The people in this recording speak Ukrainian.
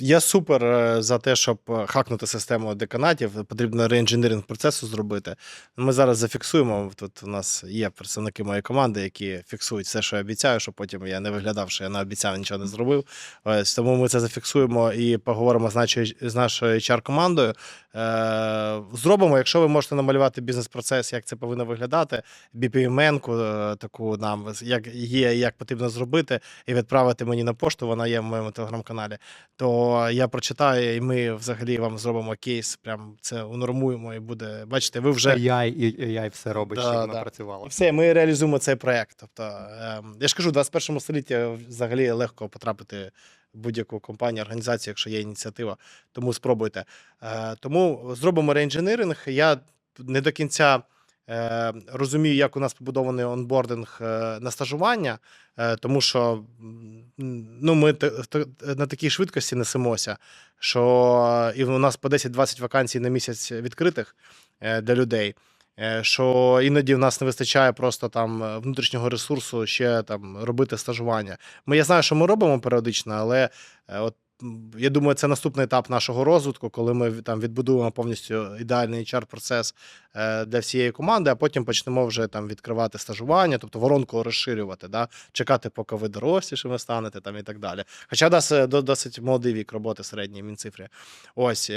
Я супер е, за те, щоб е, хакнути систему деканатів. Потрібно реінженеринг процесу зробити. Ми зараз зафіксуємо. Тут у нас є представники моєї команди, які фіксують все, що я обіцяю, щоб потім я не виглядав, що я не обіцяв, нічого не зробив. Ось тому ми це зафіксуємо і поговоримо з нашою, з нашою HR-командою. Е, зробимо, якщо ви можете намалювати бізнес-процес, як це повинно виглядати, BPM-енку е, таку нам як є, як потрібно зробити, і відправити мені на пошту. Вона є в моєму телеграм-каналі. То я прочитаю, і ми взагалі вам зробимо кейс. Прям це унормуємо, і буде. Бачите, ви вже AI, і AI все робить, Да, щоб працювало. і все, ми реалізуємо цей проект. Тобто, ем, я ж кажу, в 21 столітті взагалі легко потрапити будь-яку компанію, організацію, якщо є ініціатива. Тому спробуйте. Е, тому зробимо реінженеринг. Я не до кінця е, розумію, як у нас побудований онбординг е, на стажування, тому що ну, ми на такій швидкості несемося, що і у нас по 10-20 вакансій на місяць відкритих для людей. Е, Що іноді в нас не вистачає просто там е, внутрішнього ресурсу ще там робити стажування. Ми я знаю, що ми робимо періодично, але е, от я думаю, це наступний етап нашого розвитку, коли ми там відбудуємо повністю ідеальний HR-процес для всієї команди, а потім почнемо вже там відкривати стажування, тобто воронку розширювати, да? чекати, поки ви дорослішими станете там і так далі. Хоча досить молодий вік роботи середній в Мінцифрі. Ось.